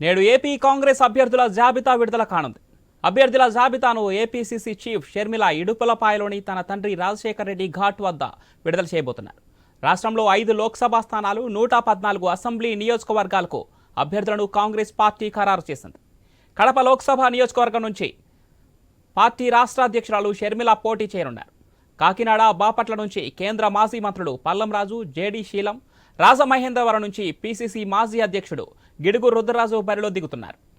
నేడు ఏపీ కాంగ్రెస్ అభ్యర్థుల జాబితా విడుదల కానుంది. అభ్యర్థుల జాబితాను ఏపీసీసీ చీఫ్ షర్మిల ఇడుపులపాయలోని తన తండ్రి రాజశేఖర్ రెడ్డి ఘాట్ వద్ద విడుదల చేయబోతున్నారు. రాష్ట్రంలో ఐదు లోక్సభ స్థానాలు నూట పద్నాలుగు అసెంబ్లీ నియోజకవర్గాలకు అభ్యర్థులను కాంగ్రెస్ పార్టీ ఖరారు చేసింది. కడప లోక్సభ నియోజకవర్గం నుంచి పార్టీ రాష్ట్ర అధ్యక్షురాలు షర్మిల పోటీ చేయనున్నారు. కాకినాడ బాపట్ల నుంచి కేంద్ర మాజీ మంత్రులు పల్లంరాజు జేడీ శీలం రాజమహేంద్రవరం నుంచి పీసీసీ మాజీ అధ్యక్షుడు గిడుగు రుద్రరాజు బరిలో దిగుతున్నారు.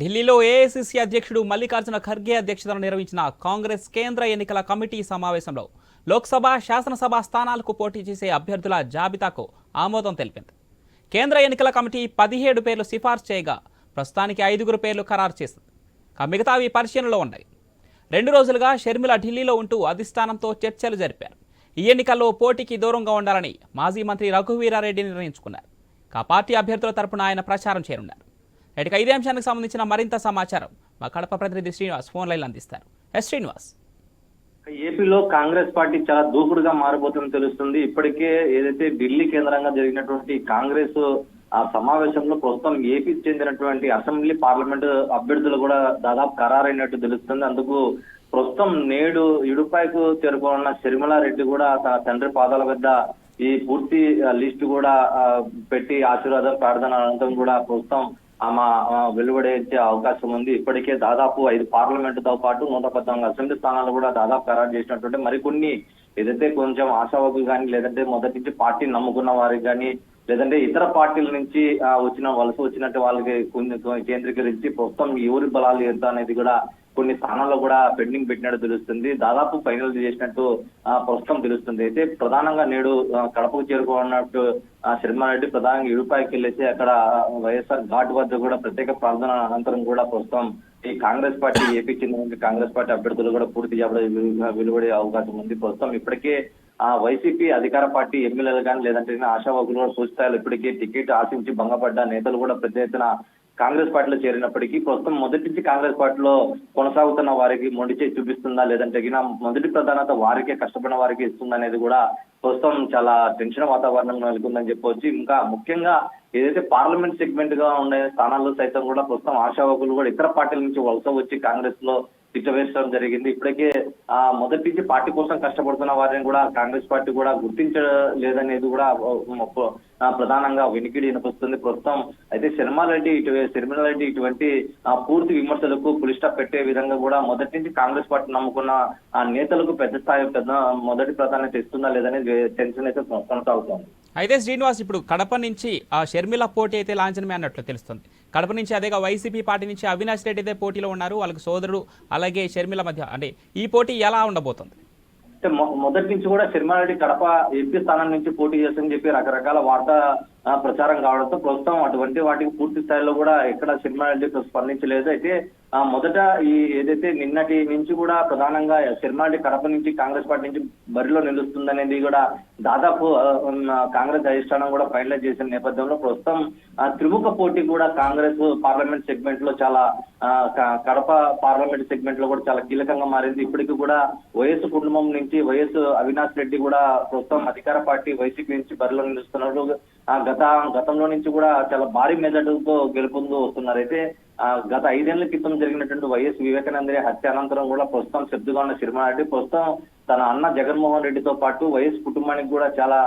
ఢిల్లీలో ఏఐసిసి అధ్యక్షుడు మల్లికార్జున ఖర్గే అధ్యక్షతన నిర్వహించిన కాంగ్రెస్ కేంద్ర ఎన్నికల కమిటీ సమావేశంలో లోక్సభ శాసనసభ స్థానాలకు పోటీ చేసే అభ్యర్థుల జాబితాకు ఆమోదం తెలిపింది. కేంద్ర ఎన్నికల కమిటీ పదిహేడు పేర్లు సిఫార్సు చేయగా ప్రస్తుతానికి ఐదుగురు పేర్లు ఖరారు చేసింది. ఇక మిగతావి పరిశీలనలో ఉన్నాయి. రెండు రోజులుగా షర్మిల ఢిల్లీలో ఉంటూ అధిష్టానంతో చర్చలు జరిపారు. ఈ ఎన్నికల్లో పోటీకి దూరంగా ఉండాలని మాజీ మంత్రి రఘువీరారెడ్డి నిర్ణయించుకున్నారు. కా పార్టీ అభ్యర్థుల తరపున ఆయన ప్రచారం చేరున్నారు. నేటికి ఇదే అంశానికి సంబంధించిన మరింత సమాచారం. మా కడప ప్రతినిధి శ్రీనివాస్ ఫోన్ లైన్ అందిస్తారు. ఎస్ శ్రీనివాస్. ఏపీలో కాంగ్రెస్ పార్టీ చాలా దూకుడుగా మారబోతుందని తెలుస్తుంది. ఇప్పటికే ఏదైతే ఢిల్లీ కేంద్రంగా జరిగినటువంటి కాంగ్రెస్ ఆ సమావేశంలో ప్రస్తుతం ఏపీకి చెందినటువంటి అసెంబ్లీ పార్లమెంట్ అభ్యర్థులు కూడా దాదాపు ఖరారైనట్టు తెలుస్తుంది. అందుకు ప్రస్తుతం నేడు ఇడుపాయకు చేరుకోనున్న శర్మిలారెడ్డి కూడా తన తండ్రి పాదాల వద్ద ఈ పూర్తి లిస్ట్ కూడా పెట్టి ఆశీర్వాదం ప్రార్థన అనంతరం కూడా ప్రస్తుతం ఆమె ఆ, వెలువడించే అవకాశం ఉంది. ఇప్పటికే దాదాపు ఐదు పార్లమెంట్తో పాటు నూట పద్నాలుగు అసెంబ్లీ స్థానాలు కూడా దాదాపు ఖరారు చేసినటువంటి మరికొన్ని ఏదైతే కొంచెం ఆశావాదులు కానీ లేదంటే మొదటి నుంచి పార్టీని నమ్ముకున్న వారికి కానీ లేదంటే ఇతర పార్టీల నుంచి వచ్చిన వలస వచ్చినట్టు వాళ్ళకి కొన్ని కేంద్రీకరించి ప్రస్తుతం ఎవరి బలాలు ఎంత అనేది కూడా కొన్ని స్థానాల్లో కూడా పెండింగ్ పెట్టినట్టు తెలుస్తుంది. దాదాపు ఫైనల్ చేసినట్టు ప్రస్తుతం తెలుస్తుంది. అయితే ప్రధానంగా నేడు కడపకు చేరుకున్నట్టు శర్మారెడ్డి ప్రధానంగా ఇరుపాయికి వెళ్ళేసి అక్కడ వైఎస్ఆర్ ఘాట్ వద్ద కూడా ప్రత్యేక ప్రార్థన అనంతరం కూడా ప్రస్తుతం ఈ కాంగ్రెస్ పార్టీ ఏపీ చెందిన కాంగ్రెస్ పార్టీ అభ్యర్థులు కూడా పూర్తి వెలువడే అవకాశం ఉంది. ప్రస్తుతం ఇప్పటికే ఆ వైసీపీ అధికార పార్టీ ఎమ్మెల్యేలు కానీ లేదంటే ఆశావాకులు కూడా పూర్తి స్థాయిలో ఇప్పటికే టికెట్ ఆశించి భంగపడ్డ నేతలు కూడా పెద్ద ఎత్తున కాంగ్రెస్ పార్టీలో చేరినప్పటికీ ప్రస్తుతం మొదటి నుంచి కాంగ్రెస్ పార్టీలో కొనసాగుతున్న వారికి మొండి చేయి చూపిస్తుందా లేదంటే మొదటి ప్రధానత వారికే కష్టపడిన వారికి ఇస్తుందా అనేది కూడా ప్రస్తుతం చాలా టెన్షన్ వాతావరణం నెలకొందని చెప్పవచ్చు ఇంకా ముఖ్యంగా ఏదైతే పార్లమెంట్ సెగ్మెంట్గా ఉండే స్థానాల్లో సైతం కూడా ప్రస్తుతం ఆశావకులు కూడా ఇతర పార్టీల నుంచి వలస వచ్చి కాంగ్రెస్లో వేసడం జరిగింది. ఇప్పటికే ఆ మొదటి నుంచి పార్టీ కోసం కష్టపడుతున్న వారిని కూడా కాంగ్రెస్ పార్టీ కూడా గుర్తించలేదనేది కూడా ప్రధానంగా వెనికిడి వినిపిస్తుంది. ప్రస్తుతం అయితే శర్మారెడ్డి ఇటు శర్మిలారెడ్డి ఇటువంటి ఆ, పూర్తి విమర్శలకు పులి పెట్టే విధంగా కూడా మొదటి నుంచి కాంగ్రెస్ పార్టీ నమ్ముకున్న ఆ నేతలకు పెద్ద స్థాయి పెద్ద మొదటి ప్రాధాన్యత ఇస్తుందా లేదనేది టెన్షన్ అయితే కొనసాగుతోంది. అయితే శ్రీనివాస్ ఇప్పుడు కడప నుంచి ఆ షర్మిల పోటీ అయితే లాంఛనమే అన్నట్లు తెలుస్తుంది. కడప నుంచి అదేగా వైసీపీ పార్టీ నుంచి అవినాష్ రెడ్డి అయితే పోటీలో ఉన్నారు. వాళ్ళకి సోదరుడు అలాగే షర్మిల మధ్య అంటే ఈ పోటీ ఎలా ఉండబోతుంది? మొదటి నుంచి కూడా శర్మారెడ్డి కడప ఎంపీ స్థానం నుంచి పోటీ చేస్తుందని చెప్పి రకరకాల వార్తా ప్రచారం కావడంతో ప్రస్తుతం అటువంటి వాటికి పూర్తి స్థాయిలో కూడా ఎక్కడ సినిమా స్పందించలేదు. అయితే ఆ, మొదట ఈ ఏదైతే నిన్నటి నుంచి కూడా ప్రధానంగా శర్మారెడ్డి కడప నుంచి కాంగ్రెస్ పార్టీ నుంచి బరిలో నిలుస్తుందనేది కూడా దాదాపు కాంగ్రెస్ అధిష్టానం కూడా ఫైనలైజ్ చేసిన నేపథ్యంలో ప్రస్తుతం ఆ, త్రిముఖ పోటీ కూడా కాంగ్రెస్ పార్లమెంట్ సెగ్మెంట్లో చాలా ఆ, కడప పార్లమెంట్ సెగ్మెంట్లో కూడా చాలా కీలకంగా మారింది. ఇప్పటికి కూడా వైఎస్ కుటుంబం నుంచి వైఎస్ అవినాష్ రెడ్డి కూడా ప్రస్తుతం అధికార పార్టీ వైసీపీ నుంచి బరిలో నిలుస్తున్నారు. ఆ, గత గతంలో నుంచి కూడా చాలా భారీ మెజార్టీతో గెలుపొందు వస్తున్నారు అయితే ఆ, గత ఐదేళ్ళ క్రితం జరిగినటువంటి వైఎస్ వివేకానంద హత్య అనంతరం కూడా ప్రస్తుతం శబ్దుగా ఉన్న శర్మారెడ్డి ప్రస్తుతం తన అన్న జగన్మోహన్ రెడ్డితో పాటు వైఎస్ కుటుంబానికి కూడా చాలా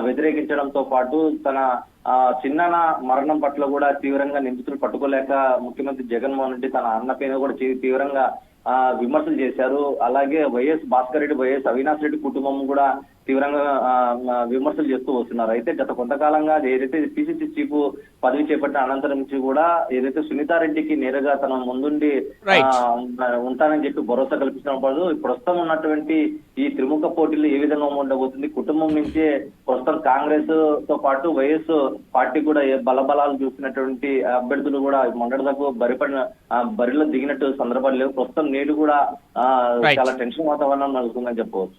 వ్యతిరేకించడంతో పాటు తన ఆ చిన్న మరణం పట్ల కూడా తీవ్రంగా నిందితులు పట్టుకోలేక ముఖ్యమంత్రి జగన్మోహన్ రెడ్డి తన అన్న పైన కూడా తీవ్రంగా ఆ విమర్శలు చేశారు. అలాగే వైఎస్ భాస్కర్ రెడ్డి వైఎస్ అవినాష్ రెడ్డి కుటుంబం కూడా తీవ్రంగా విమర్శలు చేస్తూ వస్తున్నారు. అయితే గత కొంతకాలంగా ఏదైతే పిసిసి చీఫ్ పదవి చేపట్టిన అనంతరం నుంచి కూడా ఏదైతే సునీతారెడ్డికి నేరుగా తన ముందుండి ఉంటానని చెప్పి భరోసా కల్పించినప్పుడు ప్రస్తుతం ఉన్నటువంటి ఈ త్రిముఖ పోటీలు ఏ విధంగా ఉండబోతుంది? కుటుంబం నుంచే ప్రస్తుతం కాంగ్రెస్తో పాటు వైఎస్ పార్టీ కూడా ఏ బలబలాలు చూసినటువంటి అభ్యర్థులు కూడా మొన్నటిదాకు బరిపడిన బరిలో దిగినట్టు సందర్భాలు లేవు. ప్రస్తుతం నేడు కూడా. చాలా టెన్షన్ వాతావరణం నడుస్తుందని చెప్పవచ్చు.